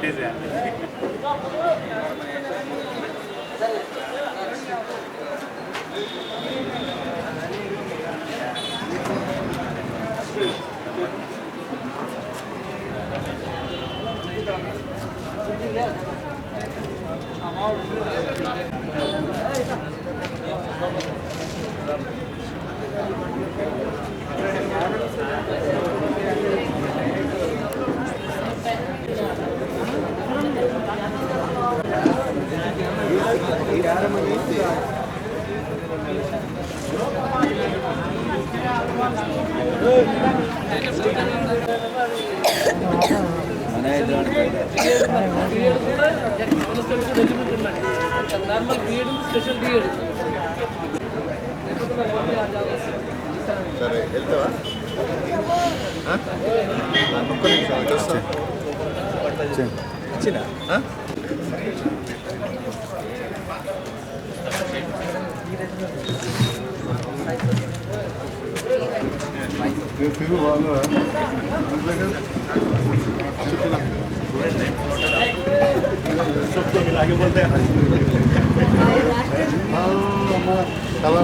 పెట్టేసా అమౌంట్ పెట్టేసేయాలి normal BEd special BEd సరే వెళ్తావా ఆ? ఒక్క నిమిషం ఇటు వస్తా. ఆ? Hello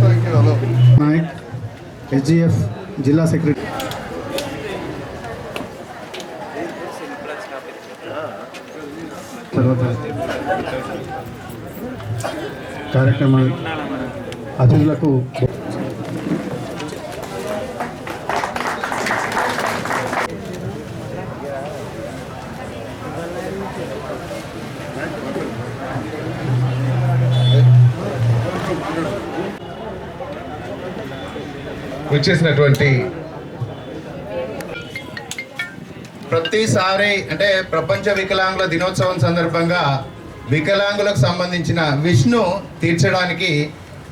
thank you hello Nayak SGF జిల్లా సెక్రటరీ తర్వాత కార్యక్రమ అతిథులకు వచ్చేసినటువంటి ప్రతిసారి అంటే ప్రపంచ వికలాంగుల దినోత్సవం సందర్భంగా వికలాంగులకు సంబంధించిన విష్ణు తీర్చడానికి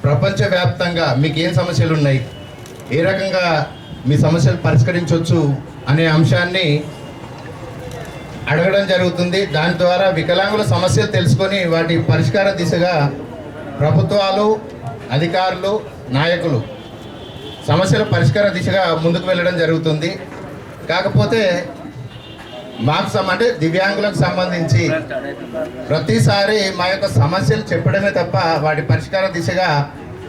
ప్రపంచవ్యాప్తంగా మీకు ఏం సమస్యలు ఉన్నాయి ఏ రకంగా మీ సమస్యలు పరిష్కరించవచ్చు అనే అంశాన్ని అడగడం జరుగుతుంది. దాని ద్వారా వికలాంగుల సమస్యలు తెలుసుకొని వాటి పరిష్కార దిశగా ప్రభుత్వాలు అధికారులు నాయకులు సమస్యల పరిష్కార దిశగా ముందుకు వెళ్ళడం జరుగుతుంది. కాకపోతే మాకు సమ అంటే దివ్యాంగులకు సంబంధించి ప్రతిసారి మా యొక్క సమస్యలు చెప్పడమే తప్ప వాటి పరిష్కార దిశగా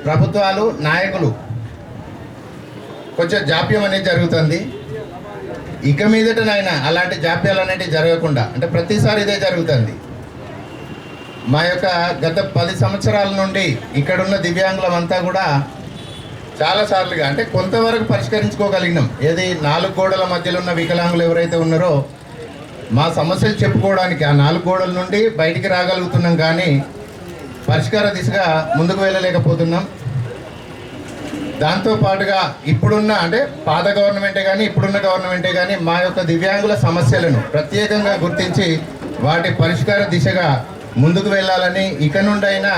ప్రభుత్వాలు నాయకులు కొంచెం జాప్యం అనేది జరుగుతుంది. ఇక మీదట నాయన అలాంటి జాప్యాలు అనేటివి జరగకుండా అంటే ప్రతిసారి ఇదే జరుగుతుంది. మా యొక్క గత పది సంవత్సరాల నుండి ఇక్కడున్న దివ్యాంగులమంతా కూడా చాలా సార్లుగా అంటే కొంతవరకు పరిష్కరించుకోగలిగినాం. ఏది నాలుగు గోడల మధ్యలో ఉన్న వికలాంగులు ఎవరైతే ఉన్నారో మా సమస్యలు చెప్పుకోవడానికి ఆ నాలుగు గోడల నుండి బయటికి రాగలుగుతున్నాం కానీ పరిష్కార దిశగా ముందుకు వెళ్ళలేకపోతున్నాం. దాంతో పాటుగా ఇప్పుడున్న అంటే పాత గవర్నమెంటే కానీ ఇప్పుడున్న గవర్నమెంటే కానీ మా యొక్క దివ్యాంగుల సమస్యలను ప్రత్యేకంగా గుర్తించి వాటి పరిష్కార దిశగా ముందుకు వెళ్ళాలని ఇక నుండైనా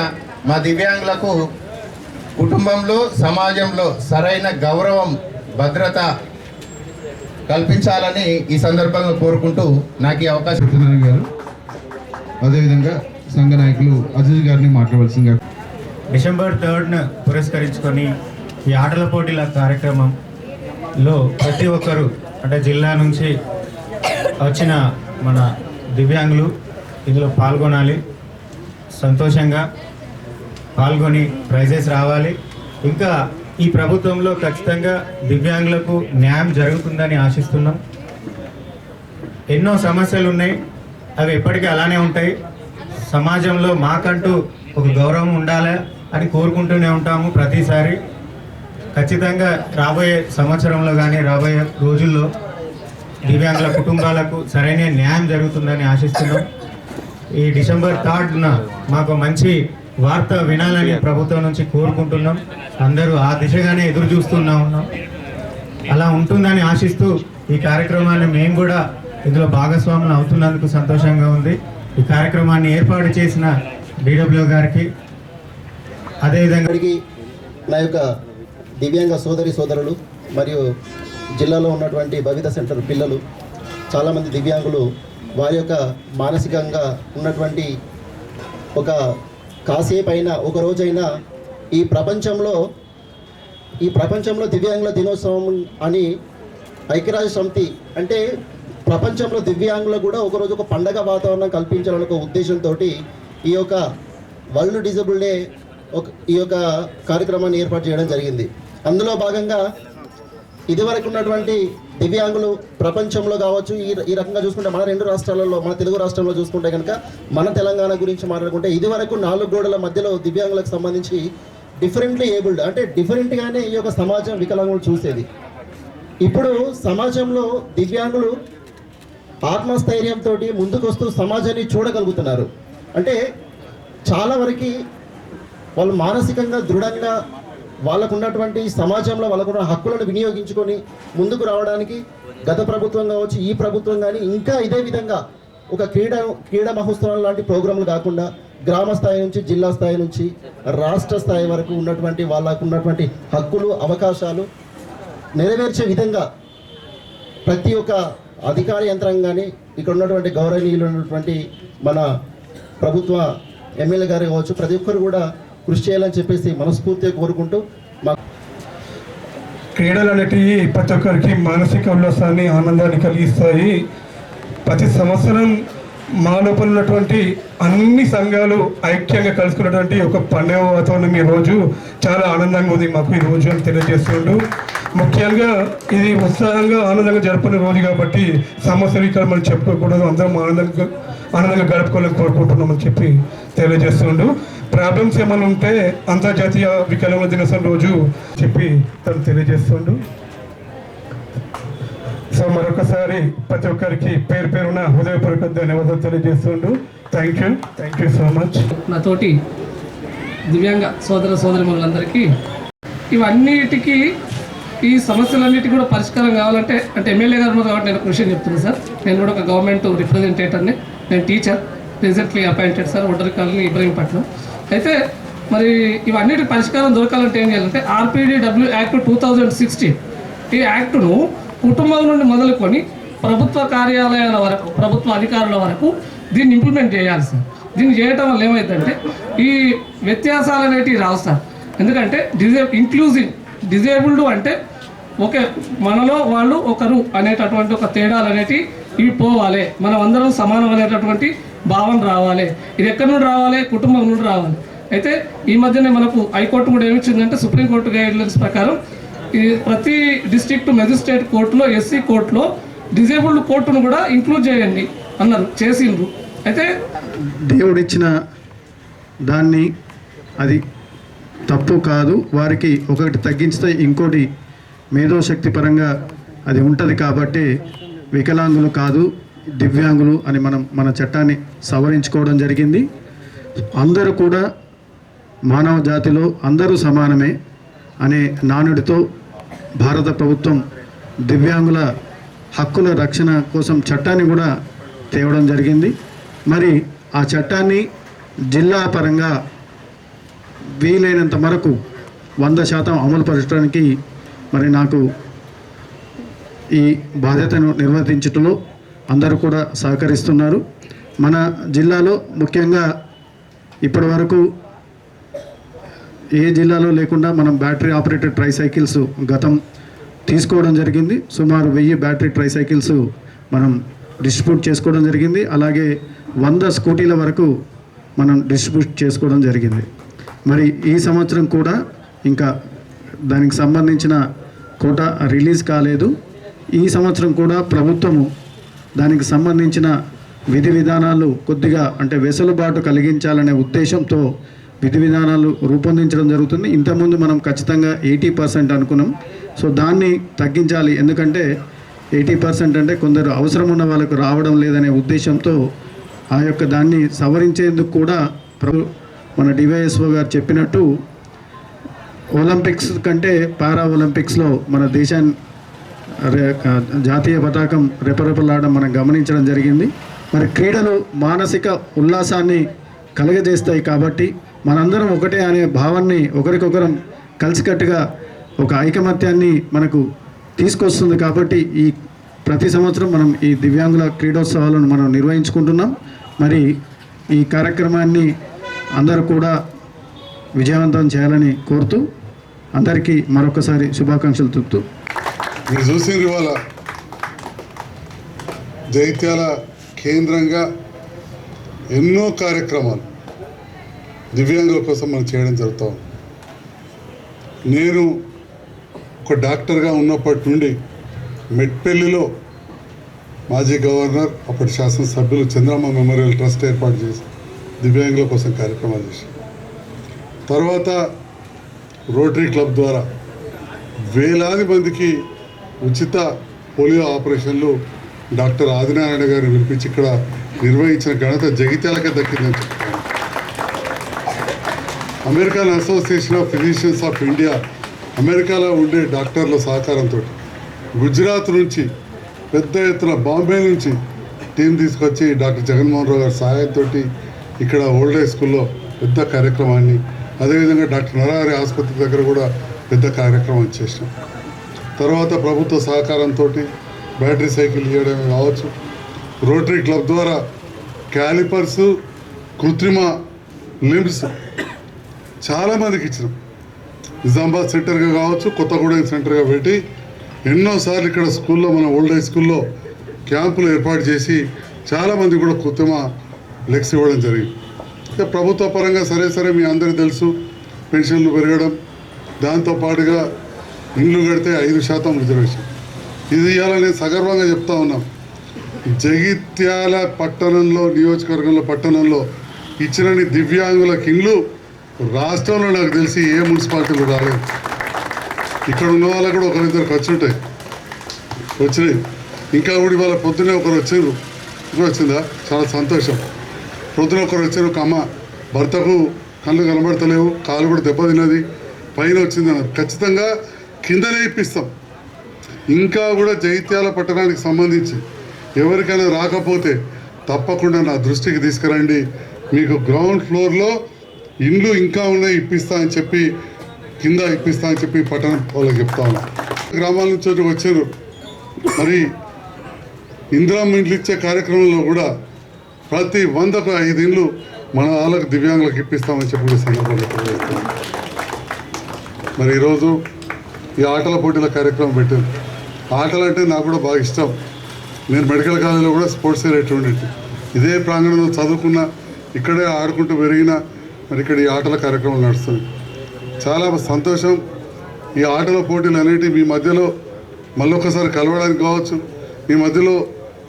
మా దివ్యాంగులకు కుటుంబంలో సమాజంలో సరైన గౌరవం భద్రత కల్పించాలని ఈ సందర్భంగా కోరుకుంటూ నాకు ఈ అవకాశం సత్యనారాయణ గారు. అదేవిధంగా సంఘ నాయకులు అజీజ్ గారిని మాట్లాడవలసిందిగా. డిసెంబర్ థర్డ్ను పురస్కరించుకొని ఈ ఆటల పోటీల కార్యక్రమంలో ప్రతి ఒక్కరు అంటే జిల్లా నుంచి వచ్చిన మన దివ్యాంగులు ఇందులో పాల్గొనాలి. సంతోషంగా పాల్గొని ప్రైజెస్ రావాలి. ఇంకా ఈ ప్రభుత్వంలో ఖచ్చితంగా దివ్యాంగులకు న్యాయం జరుగుతుందని ఆశిస్తున్నాం. ఎన్నో సమస్యలు ఉన్నాయి అవి ఎప్పటికీ అలానే ఉంటాయి. సమాజంలో మాకంటూ ఒక గౌరవం ఉండాలి అని కోరుకుంటూనే ఉంటాము ప్రతిసారి. ఖచ్చితంగా రాబోయే సంవత్సరంలో కానీ రాబోయే రోజుల్లో దివ్యాంగుల కుటుంబాలకు సరైన న్యాయం జరుగుతుందని ఆశిస్తున్నాం. ఈ డిసెంబర్ థర్డ్న మాకు మంచి వార్త వినాలని ప్రభుత్వం నుంచి కోరుకుంటున్నాం. అందరూ ఆ దిశగానే ఎదురు చూస్తున్నా ఉన్నాం. అలా ఉంటుందని ఆశిస్తూ ఈ కార్యక్రమాన్ని మేము కూడా ఇందులో భాగస్వాములు అవుతున్నందుకు సంతోషంగా ఉంది. ఈ కార్యక్రమాన్ని ఏర్పాటు చేసిన డిడబ్ల్యూ గారికి అదేవిధంగా నా యొక్క దివ్యాంగ సోదరి సోదరులు మరియు జిల్లాలో ఉన్నటువంటి భవిత సెంటర్ పిల్లలు చాలామంది దివ్యాంగులు వారి యొక్క మానసికంగా ఉన్నటువంటి ఒక కాసేపు అయినా ఒక రోజైనా ఈ ప్రపంచంలో ఈ ప్రపంచంలో దివ్యాంగుల దినోత్సవం అని ఐక్యరాజ్య సమితి అంటే ప్రపంచంలో దివ్యాంగులకు కూడా ఒకరోజు ఒక పండగ వాతావరణం కల్పించాలని ఒక ఉద్దేశంతో ఈ యొక్క వరల్డ్ డిజబుల్ డే ఒక ఈ యొక్క కార్యక్రమాన్ని ఏర్పాటు చేయడం జరిగింది. అందులో భాగంగా ఇదివరకు ఉన్నటువంటి దివ్యాంగులు ప్రపంచంలో కావచ్చు ఈ ఈ రకంగా చూసుకుంటే మన రెండు రాష్ట్రాలలో మన తెలుగు రాష్ట్రంలో చూసుకుంటే కనుక మన తెలంగాణ గురించి మాట్లాడుకుంటే ఇదివరకు నాలుగు గోడల మధ్యలో దివ్యాంగులకు సంబంధించి డిఫరెంట్లీ ఏబుల్డ్ అంటే డిఫరెంట్గానే ఈ యొక్క సమాజం వికలాంగులు చూసేది. ఇప్పుడు సమాజంలో దివ్యాంగులు ఆత్మస్థైర్యంతో ముందుకొస్తూ సమాజాన్ని చూడగలుగుతున్నారు. అంటే చాలా వరకు వాళ్ళు మానసికంగా దృఢంగా వాళ్ళకు ఉన్నటువంటి సమాజంలో వాళ్ళకున్న హక్కులను వినియోగించుకొని ముందుకు రావడానికి గత ప్రభుత్వం కావచ్చు ఈ ప్రభుత్వం కానీ ఇంకా ఇదే విధంగా ఒక క్రీడ క్రీడా మహోత్సవం లాంటి ప్రోగ్రాంలు కాకుండా గ్రామ స్థాయి నుంచి జిల్లా స్థాయి నుంచి రాష్ట్ర స్థాయి వరకు ఉన్నటువంటి వాళ్ళకు ఉన్నటువంటి హక్కులు అవకాశాలు నెరవేర్చే విధంగా ప్రతి ఒక్క అధికార యంత్రాంగాన్ని ఇక్కడ ఉన్నటువంటి గౌరవనీయులు ఉన్నటువంటి మన ప్రభుత్వ ఎమ్మెల్యే గారు కావచ్చు ప్రతి ఒక్కరు కూడా కృషి చేయాలని చెప్పేసి మనస్ఫూర్తిగా కోరుకుంటూ మా క్రీడలు అనేటివి ప్రతి ఒక్కరికి మానసిక ఉల్లాసాన్ని ఆనందాన్ని కలిగిస్తాయి. ప్రతి సంవత్సరం మా లోపల ఉన్నటువంటి అన్ని సంఘాలు ఐక్యంగా కలుసుకున్నటువంటి ఒక పండుగ వాతావరణం ఈ రోజు. చాలా ఆనందంగా ఉంది మాకు ఈ రోజు అని తెలియజేస్తుండు. ముఖ్యంగా ఇది ఉత్సాహంగా ఆనందంగా జరుపుకునే రోజు కాబట్టి సమస్యలు ఇక్కడ మనం చెప్పుకోకూడదు. అందరం ఆనందంగా ఆనందంగా గడుపుకోవాలని కోరుకుంటున్నామని చెప్పి తెలియజేస్తుండు. ప్రాబ్లమ్స్ ఏమైనా ఉంటే అంతర్జాతీయ వికలాంగుల దినోత్సవం రోజు చెప్పి తను తెలియజేస్తుండు. సో మరొకసారి ప్రతి ఒక్కరికి పేరు పేరున హృదయపూర్వక ధన్యవాదాలు తెలియజేస్తుండు. Thank you thank you so much నాతోటి దివ్యాంగ సోదర సోదరిమణులందరికీ ఇవన్నిటికీ ఈ సమస్యలన్నిటి కూడా పరిష్కారం కావాలంటే అంటే ఎమ్మెల్యే గారు కాబట్టి నేను కృషి చెప్తున్నాను సార్. నేను కూడా ఒక గవర్నమెంట్ రిప్రజెంటేటర్ని నేను teacher recently appointed sir Oddari colony Ibrahimpatnam. అయితే మరి ఇవన్నిటి పరిష్కారం దొరకాలంటే ఏం చేయాలంటే RPD W act two thousand sixteen ఈ యాక్టును కుటుంబం నుండి మొదలుకొని ప్రభుత్వ కార్యాలయాల వరకు ప్రభుత్వ అధికారుల వరకు దీన్ని ఇంప్లిమెంట్ చేయాలి సార్. దీన్ని చేయటం వల్ల ఏమైందంటే ఈ వ్యత్యాసాలు అనేటివి రావు సార్. ఎందుకంటే డిజే ఇంక్లూజివ్ డిజేబుల్డ్ అంటే ఓకే మనలో వాళ్ళు ఒకరు అనేటటువంటి ఒక తేడాలు అనేటివి ఇవి పోవాలి. మనం అందరం సమానం అనేటటువంటి భావన రావాలి. ఇది ఎక్కడి నుండి రావాలి? కుటుంబం నుండి రావాలి. అయితే ఈ మధ్యనే మనకు హైకోర్టు కూడా ఏమిచ్చిందంటే సుప్రీంకోర్టు గైడ్లైన్స్ ప్రకారం ఈ ప్రతి డిస్ట్రిక్ట్ మెజిస్ట్రేట్ కోర్టులో ఎస్సీ కోర్టులో డిజేబుల్డ్ కోర్టును కూడా ఇంక్లూడ్ చేయండి అన్నారు చేసిండ్రు. అయితే దేవుడిచ్చిన దాన్ని అది తప్పు కాదు. వారికి ఒకటి తగ్గించితే ఇంకోటి మేధోశక్తి పరంగా అది ఉంటుంది కాబట్టి వికలాంగులు కాదు. దివ్యాంగులు అని మనం మన చట్టాన్ని సవరించుకోవడం జరిగింది. అందరూ కూడా మానవ జాతిలో అందరూ సమానమే అనే నానుడితో భారత ప్రభుత్వం దివ్యాంగుల హక్కుల రక్షణ కోసం చట్టాన్ని కూడా తేవడం జరిగింది. మరి ఆ చట్టాన్ని జిల్లా పరంగా వీలైనంత వరకు వంద శాతం అమలు పరచడానికి మరి నాకు ఈ బాధ్యతను నిర్వర్తించటంలో అందరూ కూడా సహకరిస్తున్నారు. మన జిల్లాలో ముఖ్యంగా ఇప్పటి వరకు ఏ జిల్లాలో లేకుండా మనం బ్యాటరీ ఆపరేటెడ్ ట్రైసైకిల్స్ గతం తీసుకోవడం జరిగింది. సుమారు వెయ్యి బ్యాటరీ ట్రైసైకిల్స్ మనం డిస్ట్రిబ్యూట్ చేసుకోవడం జరిగింది. అలాగే వంద స్కూటీల వరకు మనం డిస్ట్రిబ్యూట్ చేసుకోవడం జరిగింది. మరి ఈ సంవత్సరం కూడా ఇంకా దానికి సంబంధించిన కోట రిలీజ్ కాలేదు. ఈ సంవత్సరం కూడా ప్రభుత్వము దానికి సంబంధించిన విధి విధానాలు కొద్దిగా అంటే వెసులుబాటు కలిగించాలనే ఉద్దేశంతో విధి విధానాలు రూపొందించడం జరుగుతుంది. ఇంతకుముందు మనం ఖచ్చితంగా ఎయిటీ పర్సెంట్ అనుకున్నాం. సో దాన్ని తగ్గించాలి. ఎందుకంటే ఎయిటీ పర్సెంట్ అంటే కొందరు అవసరం ఉన్న వాళ్ళకు రావడం లేదనే ఉద్దేశంతో ఆ యొక్క దాన్ని సవరించేందుకు కూడా ప్రభు మన డివైఎస్ఓ గారు చెప్పినట్టు ఒలింపిక్స్ కంటే పారా ఒలింపిక్స్లో మన దేశాన్ని జాతీయ పతాకం రెపరెపలాడడం మనం గమనించడం జరిగింది. మరి క్రీడలు మానసిక ఉల్లాసాన్ని కలగజేస్తాయి కాబట్టి మనందరం ఒకటే అనే భావాన్ని ఒకరికొకరం కలిసికట్టుగా ఒక ఐకమత్యాన్ని మనకు తీసుకొస్తుంది కాబట్టి ఈ ప్రతి సంవత్సరం మనం ఈ దివ్యాంగుల క్రీడోత్సవాలను మనం నిర్వహించుకుంటున్నాం. మరి ఈ కార్యక్రమాన్ని అందరూ కూడా విజయవంతం చేయాలని కోరుతూ అందరికీ మరొకసారి శుభాకాంక్షలు తెలుపుతూ మీరు చూసారు ఇవాళ జైత్యాల కేంద్రంగా ఎన్నో కార్యక్రమాలు దివ్యాంగుల కోసం మనం చేయడం జరుగుతూ నేను ఒక డాక్టర్గా ఉన్నప్పటి నుండి మెట్పెల్లిలో మాజీ గవర్నర్ అప్పటి శాసనసభ్యులు చంద్రమ్మ మెమోరియల్ ట్రస్ట్ ఏర్పాటు చేసి దివ్యాంగుల కోసం కార్యక్రమాలు చేసి తర్వాత రోటరీ క్లబ్ ద్వారా వేలాది మందికి ఉచిత పోలియో ఆపరేషన్లు డాక్టర్ ఆదినారాయణ గారిని పిలిపించి ఇక్కడ నిర్వహించిన ఘనత జగిత్యాలకే దక్కిందని చెప్తున్నాను American association of physicians of India అమెరికాలో ఉండే డాక్టర్ల సహకారంతో గుజరాత్ నుంచి పెద్ద ఎత్తున బాంబే నుంచి టీం తీసుకొచ్చి డాక్టర్ జగన్మోహన్ రావు గారి సహాయంతో ఇక్కడ ఓల్డ్ ఏజ్ స్కూల్లో పెద్ద కార్యక్రమాన్ని అదేవిధంగా డాక్టర్ నరహరి ఆసుపత్రి దగ్గర కూడా పెద్ద కార్యక్రమం చేసినాం. తర్వాత ప్రభుత్వ సహకారంతో బ్యాటరీ సైకిల్ ఇవ్వడమే కావచ్చు. రోటరీ క్లబ్ ద్వారా క్యాలిపర్స్ కృత్రిమ లిమ్స్ చాలామందికి ఇచ్చినాం. నిజామాబాద్ సెంటర్గా కావచ్చు కొత్తగూడెం సెంటర్గా పెట్టి ఎన్నోసార్లు ఇక్కడ స్కూల్లో మన ఓల్డ్ హై స్కూల్లో క్యాంపులు ఏర్పాటు చేసి చాలామంది కూడా కృత్రిమ లెగ్స్ ఇవ్వడం జరిగింది. ఇక ప్రభుత్వ పరంగా సరే సరే మీ అందరికీ తెలుసు పెన్షన్లు పెరగడం దాంతోపాటుగా ఇండ్లు కడితే ఐదు శాతం రిజర్వేషన్. ఇది ఇవాళ నేను సగర్వంగా చెప్తా ఉన్నాం. జగిత్యాల పట్టణంలో నియోజకవర్గంలో పట్టణంలో ఇచ్చినని దివ్యాంగులకు ఇండ్లు రాష్ట్రంలో నాకు తెలిసి ఏ మున్సిపాలిటీలు రాలేదు. ఇక్కడ ఉన్న వాళ్ళకు కూడా ఒకరిద్దరికి ఖర్చు ఉంటాయి. వచ్చినాయి. ఇంకా కూడా ఇవాళ పొద్దునే ఒకరు వచ్చారు ఇప్పుడు వచ్చిందా? చాలా సంతోషం. పొద్దున ఒకరు వచ్చారు ఒక అమ్మ భర్తకు కళ్ళు కనబడతలేవు కాలు కూడా దెబ్బతిన్నది పైన వచ్చింది అన్నారు. ఖచ్చితంగా కిందనే ఇప్పిస్తాం ఇంకా కూడా జైత్యాల పట్టణానికి సంబంధించి ఎవరికైనా రాకపోతే తప్పకుండా నా దృష్టికి తీసుకురండి. మీకు గ్రౌండ్ ఫ్లోర్లో ఇండ్లు ఇంకా ఉన్నాయి ఇప్పిస్తా అని చెప్పి కింద ఇప్పిస్తా అని చెప్పి పట్టణం వాళ్ళకి చెప్తా గ్రామాల నుంచి వచ్చారు. మరి ఇందిరామ్మ ఇండ్లు ఇచ్చే కార్యక్రమంలో కూడా ప్రతి వందకు ఐదు ఇండ్లు మన వాళ్ళకు దివ్యాంగులకు ఇప్పిస్తామని చెప్పి సందర్భంగా మరి ఈరోజు ఈ ఆటల పోటీల కార్యక్రమం పెట్టాను ఆటలు అంటే నాకు కూడా బాగా ఇష్టం. నేను మెడికల్ కాలేజీలో కూడా స్పోర్ట్స్ డైరెక్టర్ ఉండేది ఇదే ప్రాంగణంలో చదువుకున్న ఇక్కడే ఆడుకుంటూ పెరిగిన మరి ఇక్కడ ఈ ఆటల కార్యక్రమం నడుస్తుంది చాలా సంతోషం. ఈ ఆటల పోటీలు అనేటివి మీ మధ్యలో మళ్ళొకసారి కలవడానికి కావచ్చు మీ మధ్యలో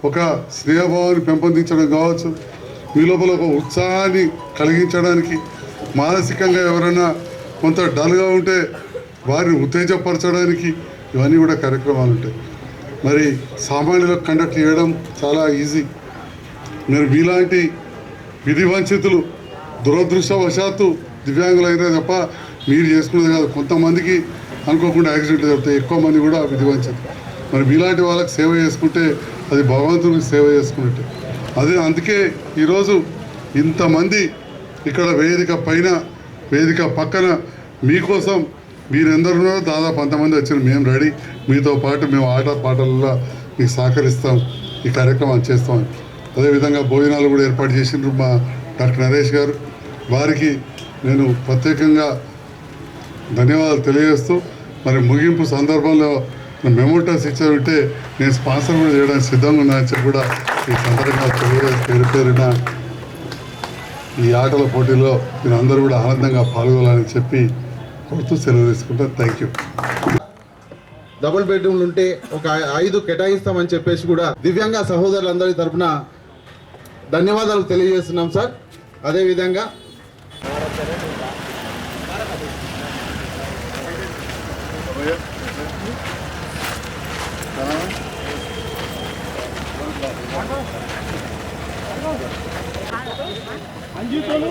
ఒక స్నేహభావాన్ని పెంపొందించడం కావచ్చు మీ లోపల ఒక ఉత్సాహాన్ని కలిగించడానికి మానసికంగా ఎవరైనా కొంత డల్గా ఉంటే వారిని ఉత్తేజపరచడానికి ఇవన్నీ కూడా కార్యక్రమాలు ఉంటాయి. మరి సామాన్యులకు కండక్ట్ చేయడం చాలా ఈజీ. మీరు మీలాంటి విధి వంచితులు దురదృష్టవశాత్తు దివ్యాంగులైనా తప్ప మీరు చేసుకునేది కాదు. కొంతమందికి అనుకోకుండా యాక్సిడెంట్ జరుగుతాయి. ఎక్కువ మంది కూడా విధి వంచితులు. మరి మీలాంటి వాళ్ళకి సేవ చేసుకుంటే అది భగవంతునికి సేవ చేసుకున్నట్టు. అదే అందుకే ఈరోజు ఇంతమంది ఇక్కడ వేదిక పైన వేదిక పక్కన మీకోసం మీరెందరున్నారో దాదాపు అంతమంది వచ్చారు. మేము రెడీ. మీతో పాటు మేము ఆట పాటల్లో మీకు సహకరిస్తాం. ఈ కార్యక్రమం చేస్తాం. అదేవిధంగా భోజనాలు కూడా ఏర్పాటు చేసిండ్రు మా డాక్టర్ నరేష్ గారు. వారికి నేను ప్రత్యేకంగా ధన్యవాదాలు తెలియజేస్తూ మరి ముగింపు సందర్భంలో మెమోటోస్ ఇచ్చారంటే నేను స్పాన్సర్ కూడా చేయడానికి సిద్ధంగా ఉన్నా చెప్పి కూడా ఈ సందర్భంగా తెలియజేసి పేరు పేరున ఈ ఆటల పోటీలో మీరు అందరూ కూడా ఆనందంగా పాల్గొనాలని చెప్పి కోరుతూ సెలవు తీసుకుంటాను థ్యాంక్ యూ డబుల్ బెడ్రూమ్లు ఉంటే ఒక ఐదు కేటాయిస్తామని చెప్పేసి కూడా దివ్యాంగ సహోదరులందరి తరఫున ధన్యవాదాలు తెలియజేస్తున్నాం సార్ అదేవిధంగా అంజీతోను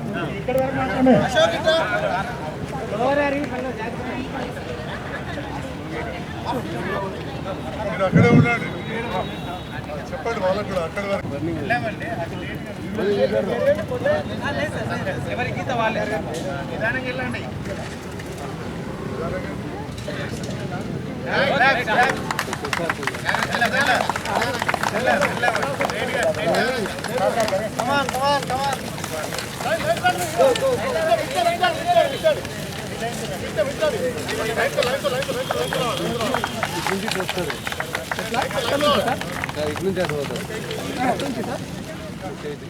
అక్కడే ఉన్నాడు చెప్పండి వాళ్ళకు అక్కడ వరకు ఎవరికి నిదానంగా వెళ్ళండి Come on.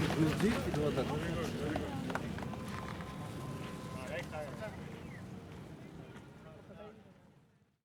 ఇటు నుంచి ఇటు పోతారు